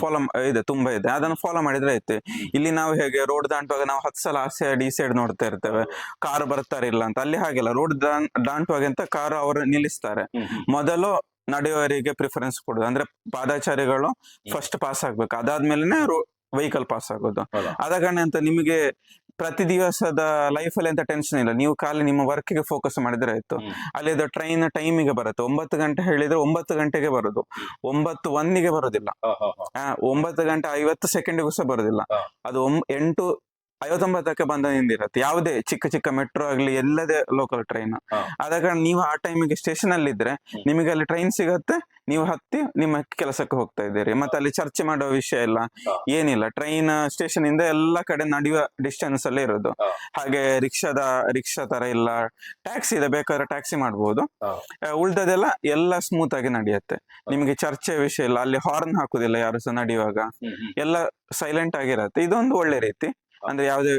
ಫಾಲೋ ಇದೆ ತುಂಬಾ ಇದೆ. ಅದನ್ನು ಫಾಲೋ ಮಾಡಿದ್ರೆ ಆಯ್ತು. ಇಲ್ಲಿ ನಾವು ಹೇಗೆ ರೋಡ್ ದಾಟುವಾಗ ನಾವು ಹತ್ತು ಸಲ ಆ ಸೈಡ್ ಈ ಸೈಡ್ ನೋಡ್ತಾ ಇರ್ತೇವೆ. ಕಾರ್ ಬರ್ತಾರೆ ಇಲ್ಲ ಅಂತ. ಅಲ್ಲಿ ಹಾಗೆಲ್ಲ ರೋಡ್ ದಾಟುವಾಗ ಅಂತ ಕಾರ್ ಅವರು ನಿಲ್ಲಿಸ್ತಾರೆ. ಮೊದಲು ನಡೆಯುವವರಿಗೆ ಪ್ರಿಫರೆನ್ಸ್ ಕೊಡುದು. ಅಂದ್ರೆ ಪಾದಾಚಾರಿಗಳು ಫಸ್ಟ್ ಪಾಸ್ ಆಗ್ಬೇಕು. ಅದಾದ್ಮೇಲೆ ವೆಹಿಕಲ್ ಪಾಸ್ ಆಗೋದು? ಆದ ಕಾರಣ ಅಂತ ನಿಮಗೆ ಪ್ರತಿ ದಿವಸದ ಲೈಫಲ್ಲಿ ಅಂತ ಟೆನ್ಷನ್ ಇಲ್ಲ. ನೀವು ಖಾಲಿ ನಿಮ್ಮ ವರ್ಕ್ಗೆ ಫೋಕಸ್ ಮಾಡಿದ್ರೆ ಆಯ್ತು. ಹ್ಮ್. ಅಲ್ಲಿ ಅದು ಟ್ರೈನ್ ಟೈಮಿಗೆ ಬರುತ್ತೆ. ಒಂಬತ್ತು ಗಂಟೆ ಹೇಳಿದ್ರೆ ಒಂಬತ್ತು ಗಂಟೆಗೆ ಬರೋದು. ಒಂಬತ್ತು ಒಂದಿಗೆ ಬರೋದಿಲ್ಲ. ಒಂಬತ್ತು ಗಂಟೆ ಐವತ್ತು ಸೆಕೆಂಡಿಗೂ ಸಹ ಬರೋದಿಲ್ಲ. ಅದು ಎಂಟು ಐವತ್ತೊಂಬತ್ತಕ್ಕೆ ಬಂದ ನಿಂದಿರತ್ತೆ ಯಾವುದೇ ಚಿಕ್ಕ ಚಿಕ್ಕ ಮೆಟ್ರೋ ಆಗ್ಲಿ ಎಲ್ಲದೇ ಲೋಕಲ್ ಟ್ರೈನ್. ಆದ ಕಾರಣ ನೀವು ಆ ಟೈಮಿಗೆ ಸ್ಟೇಷನ್ ಅಲ್ಲಿ ಇದ್ರೆ ನಿಮಗೆ ಅಲ್ಲಿ ಟ್ರೈನ್ ಸಿಗತ್ತೆ ನೀವು ಹತ್ತಿ ನಿಮ್ಮ ಕೆಲಸಕ್ಕೆ ಹೋಗ್ತಾ ಇದ್ದೀರಿ. ಮತ್ತೆ ಅಲ್ಲಿ ಚರ್ಚೆ ಮಾಡೋ ವಿಷಯ ಇಲ್ಲ. ಏನಿಲ್ಲ. ಟ್ರೈನ್ ಸ್ಟೇಷನ್ ಇಂದ ಎಲ್ಲ ಕಡೆ ನಡೆಯುವ ಡಿಸ್ಟೆನ್ಸ್ ಅಲ್ಲೇ ಇರೋದು. ಹಾಗೆ ರಿಕ್ಷಾದ ರಿಕ್ಷಾ ತರ ಇಲ್ಲ. ಟ್ಯಾಕ್ಸಿ ಇದೆ. ಬೇಕಾದ್ರೆ ಟ್ಯಾಕ್ಸಿ ಮಾಡಬಹುದು ಉಳ್ದದೆಲ್ಲ ಎಲ್ಲ ಸ್ಮೂತ್ ಆಗಿ ನಡೆಯುತ್ತೆ. ನಿಮಗೆ ಚರ್ಚೆ ವಿಷಯ ಇಲ್ಲ. ಅಲ್ಲಿ ಹಾರ್ನ್ ಹಾಕುದಿಲ್ಲ ಯಾರು ಸಹ ನಡೆಯುವಾಗ. ಎಲ್ಲ ಸೈಲೆಂಟ್ ಆಗಿರತ್ತೆ. ಇದೊಂದು ಒಳ್ಳೆ ರೀತಿ. ಅಂದ್ರೆ ಯಾವುದೇ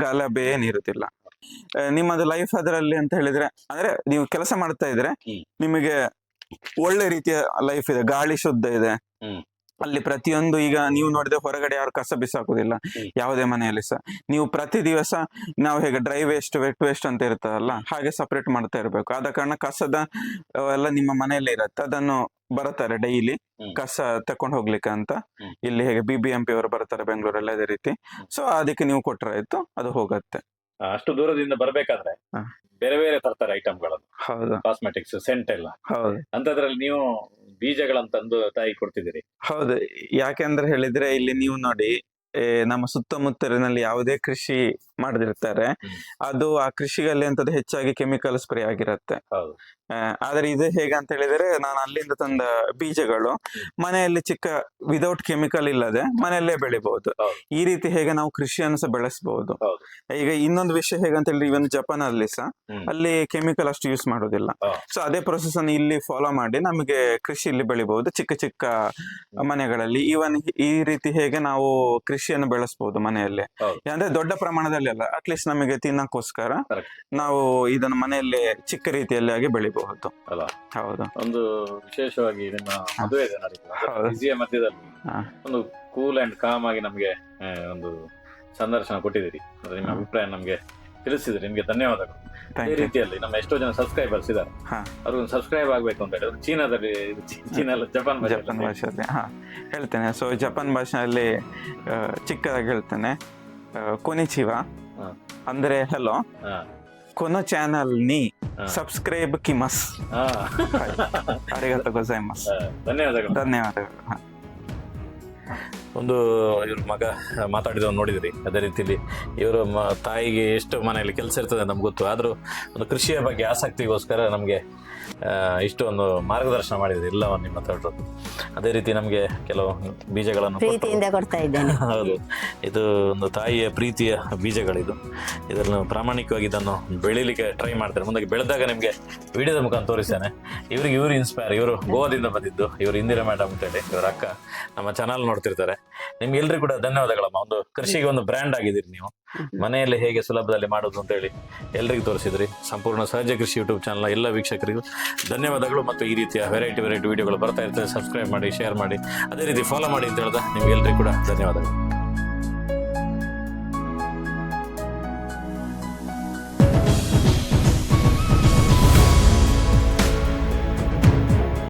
ಗಲಭೆ ಏನಿರುತ್ತಿಲ್ಲ ನಿಮ್ಮದು ಲೈಫ್ ಅದರಲ್ಲಿ ಅಂತ ಹೇಳಿದ್ರೆ ಅಂದ್ರೆ ನೀವು ಕೆಲಸ ಮಾಡ್ತಾ ಇದ್ರೆ ನಿಮಗೆ ಒಳ್ಳೆ ರೀತಿಯ ಲೈಫ್ ಇದೆ ಗಾಳಿ ಶುದ್ಧ ಇದೆ. ಅಲ್ಲಿ ಪ್ರತಿಯೊಂದು ಈಗ ನೀವು ನೋಡಿದ್ರೆ ಹೊರಗಡೆ ಯಾರು ಕಸ ಬಿಸಾಕುದಿಲ್ಲ ಯಾವುದೇ ಮನೆಯಲ್ಲಿ ಸಹ. ನೀವು ಪ್ರತಿ ದಿವಸ ನಾವು ಹೇಗೆ ಡ್ರೈ ವೇಸ್ಟ್ ವೆಟ್ ವೇಸ್ಟ್ ಅಂತ ಇರ್ತದಲ್ಲ ಹಾಗೆ ಸಪ್ರೇಟ್ ಮಾಡ್ತಾ ಇರ್ಬೇಕು. ಆದ ಕಾರಣ ಕಸದ ಎಲ್ಲ ನಿಮ್ಮ ಮನೆಯಲ್ಲೇ ಇರುತ್ತೆ ಅದನ್ನು ಬರುತ್ತಾರೆ ಡೈಲಿ. ಕಸ ತಕೊಂಡು ಹೋಗ್ಲಿಕ್ಕೆ ಅಂತ. ಇಲ್ಲಿ ಹೇಗೆ ಬಿ ಬಿ ಎಂ ಪಿ ಅವರು ಬರ್ತಾರೆ ಬೆಂಗಳೂರಲ್ಲಿ ಅದೇ ರೀತಿ. ಸೊ ಅದಕ್ಕೆ ನೀವು ಕೊಟ್ರೆ ಆಯ್ತು ಅದು ಹೋಗತ್ತೆ. ಅಷ್ಟು ದೂರದಿಂದ ಬರ್ಬೇಕಾದ್ರೆ ಬೇರೆ ಬೇರೆ ತರ್ತಾರೆ ಐಟಮ್ಗಳನ್ನು ಹೌದು. ಕಾಸ್ಮೆಟಿಕ್ಸ್ ಸೆಂಟ್ ಎಲ್ಲ. ಹೌದು. ಅಂತದ್ರಲ್ಲಿ ನೀವು ಬೀಜಗಳಂತಂದು ತಾಯಿ ಕೊಡ್ತಿದ್ದೀರಿ. ಹೌದು. ಯಾಕೆಂದ್ರೆ ಹೇಳಿದ್ರೆ ಇಲ್ಲಿ ನೀವು ನೋಡಿ ನಮ್ಮ ಸುತ್ತಮುತ್ತಲಿನಲ್ಲಿ ಯಾವುದೇ ಕೃಷಿ ಮಾಡದಿರ್ತಾರೆ. ಅದು ಆ ಕೃಷಿಯಲ್ಲಿ ಅಂತದ್ದು ಹೆಚ್ಚಾಗಿ ಕೆಮಿಕಲ್ ಸ್ಪ್ರೇ ಆಗಿರುತ್ತೆ. ಆದ್ರೆ ಇದು ಹೇಗೆ ಅಂತ ಹೇಳಿದ್ರೆ ನಾನು ಅಲ್ಲಿಂದ ತಂದ ಬೀಜಗಳು ಮನೆಯಲ್ಲಿ ಚಿಕ್ಕ ವಿದೌಟ್ ಕೆಮಿಕಲ್ ಇಲ್ಲದೆ ಮನೆಯಲ್ಲೇ ಬೆಳಿಬಹುದು ಹೌದು. ಈ ರೀತಿ ಹೇಗೆ ನಾವು ಕೃಷಿಯನ್ನು ಸಹ ಬೆಳೆಸಬಹುದು ಹೌದು. ಈಗ ಇನ್ನೊಂದು ವಿಷಯ ಹೇಗಂತ ಹೇಳಿದ್ರೆ ಇವನ್ ಜಪಾನ್ ಅಲ್ಲಿ ಸಹ ಅಲ್ಲಿ ಕೆಮಿಕಲ್ ಅಷ್ಟು ಯೂಸ್ ಮಾಡೋದಿಲ್ಲ. ಸೊ ಅದೇ ಪ್ರೊಸೆಸ್ ಅನ್ನು ಇಲ್ಲಿ ಫಾಲೋ ಮಾಡಿ ನಮಗೆ ಕೃಷಿ ಇಲ್ಲಿ ಬೆಳಿಬಹುದು ಚಿಕ್ಕ ಚಿಕ್ಕ ಮನೆಗಳಲ್ಲಿ. ಈವನ್ ಈ ರೀತಿ ಹೇಗೆ ನಾವು ಕೃಷಿಯನ್ನು ಬೆಳೆಸಬಹುದು ಮನೆಯಲ್ಲಿ. ಅಂದ್ರೆ ದೊಡ್ಡ ಪ್ರಮಾಣದಲ್ಲಿ ಅಲ್ಲ ಅಟ್ಲೀಸ್ಟ್ ನಮಗೆ ತಿನ್ನಕ್ಕೋಸ್ಕರ Correct. ನಾವು ಇದನ್ನು ಮನೆಯಲ್ಲಿ ಚಿಕ್ಕ ರೀತಿಯಲ್ಲಿ ಆಗಿ ಬೆಳಿಬಹುದು. ಅಲ್ಲ. ಹೌದು. ಒಂದು ವಿಶೇಷವಾಗಿ ನಿಮ್ಮ ಮದುವೆ ಇದೆ ಹೌದು. ಮಧ್ಯದಲ್ಲಿ ಹಾ. ಒಂದು ಕೂಲ್ ಅಂಡ್ ಕಾಮ್ ಆಗಿ ನಮಗೆ ಆ, ಒಂದು ಸಂದರ್ಶನ ಕೊಟ್ಟಿದ್ದೀರಿ. ಅಂದ್ರೆ ನಿಮ್ಮ ಅಭಿಪ್ರಾಯ ನಮಗೆ ತಿಳಿಸಿದ್ರಿ. ನಿಮಗೆ ಧನ್ಯವಾದಗಳು. ಈ ಥ್ಯಾಂಕ್ ಯು ರೀತಿಯಲ್ಲಿ ನಮ್ಮ ಎಷ್ಟೋ ಜನ ಸಬ್ಸ್ಕ್ರೈಬರ್ಸ್ ಇದ್ದಾರೆ. ಹಾ. ಅವ್ರಿಗೆ ಸಬ್ಸ್ಕ್ರೈಬ್ ಆಗ್ಬೇಕು ಅಂತ ಹೇಳಿದ್ರೆ. ಚೀನಾದಲ್ಲಿ ಚೀ- ಚೀನಾ ಅಲ್ಲ ಜಪಾನ್ ಜಪಾನ್ ಭಾಷೆಯಲ್ಲಿ ಭಾಷೆಯಲ್ಲಿ ಹಾ. ಹೇಳ್ತೇನೆ. ಸೊ ಜಪಾನ್ ಭಾಷೆಯಲ್ಲಿ ಆ, ಚಿಕ್ಕದಾಗಿ ಹೇಳ್ತೇನೆ. ಕೊನಿಚಿವ ಹಾ. ಅಂದ್ರೆ ಹಲೋ ಕೊನ ಕೊನೋ ಚಾನಲ್ ನೀ ಸಬ್ಸ್ಕ್ರೈಬ್ ಕಿಮಸ್ ಮಸ್. ಅರಿಗತ ಧನ್ಯವಾದಗಳು. ಧನ್ಯವಾದಗಳು. ಒಂದು ಇವ್ರ ಮಗ ಮಾತಾಡಿದವನು ನೋಡಿದ್ರಿ ಅದೇ ರೀತಿಲಿ. ಇವರು ಮ ತಾಯಿಗೆ ಎಷ್ಟು ಮನೆಯಲ್ಲಿ ಕೆಲಸ ಇರ್ತದೆ ನಮ್ಗೆ ಗೊತ್ತು. ಆದರೂ ಒಂದು ಕೃಷಿಯ ಬಗ್ಗೆ ಆಸಕ್ತಿಗೋಸ್ಕರ ನಮಗೆ ಇಷ್ಟೊಂದು ಮಾರ್ಗದರ್ಶನ ಮಾಡಿದ್ರಿ ಎಲ್ಲವನ್ನು ನಿಮ್ಮ ಮಾತಾಡೋದು ಅದೇ ರೀತಿ ನಮಗೆ ಕೆಲವು ಬೀಜಗಳನ್ನು ಕೊಟ್ಟು- ಪ್ರೀತಿಯಿಂದ ಕೊಡ್ತಾ ಇದ್ದೇನೆ. ಹೌದು. ಇದು ಒಂದು ತಾಯಿಯ ಪ್ರೀತಿಯ ಬೀಜಗಳಿದು. ಇದನ್ನು ಪ್ರಾಮಾಣಿಕವಾಗಿ ಇದನ್ನು ಬೆಳಿಲಿಕ್ಕೆ ಟ್ರೈ ಮಾಡ್ತಾರೆ ಮುಂದೆ ಬೆಳೆದಾಗ ನಿಮಗೆ ವಿಡಿಯೋದ ಮುಖಾಂತರ ತೋರಿಸ್ತೇನೆ. ಇವ್ರಿಗೆ ಇವರು ಇನ್ಸ್ಪೈರ್ ಇವರು ಗೋವಾದಿಂದ ಬಂದಿದ್ದು ಇವರು ಇಂದಿರಾ ಮೇಡಮ್ ಅಂತೇಳಿ ಇವರ ಅಕ್ಕ ನಮ್ಮ ಚಾನಲ್ ನೋಡ್ತಿರ್ತಾರೆ. ನಿಮ್ಗೆ ಎಲ್ರಿಗೂ ಕೂಡ ಧನ್ಯವಾದಗಳಮ್ಮ. ಒಂದು ಕೃಷಿಗೆ ಒಂದು ಬ್ರ್ಯಾಂಡ್ ಆಗಿದ್ದೀರಿ ನೀವು. ಮನೆಯಲ್ಲಿ ಹೇಗೆ ಸುಲಭದಲ್ಲಿ ಮಾಡೋದು ಅಂತ ಹೇಳಿ ಎಲ್ರಿಗೂ ತೋರಿಸಿದ್ರಿ. ಸಂಪೂರ್ಣ ಸಹಜ ಕೃಷಿ ಯೂಟ್ಯೂಬ್ ಚಾನಲ್ ಎಲ್ಲ ವೀಕ್ಷಕರಿಗೂ ಧನ್ಯವಾದಗಳು ಮತ್ತು ಈ ರೀತಿಯ ವೆರೈಟಿ ವೆರೈಟಿ ವಿಡಿಯೋಗಳು ಬರ್ತಾ ಇರ್ತದೆ. ಸಬ್ಸ್ಕ್ರೈಬ್ ಮಾಡಿ ಶೇರ್ ಮಾಡಿ, ಅದೇ ರೀತಿ ಫಾಲೋ ಮಾಡಿ ಅಂತ ಹೇಳ್ದ ನಿಮ್ಗೆ ಎಲ್ರಿಗೂ ಕೂಡ ಧನ್ಯವಾದಗಳು.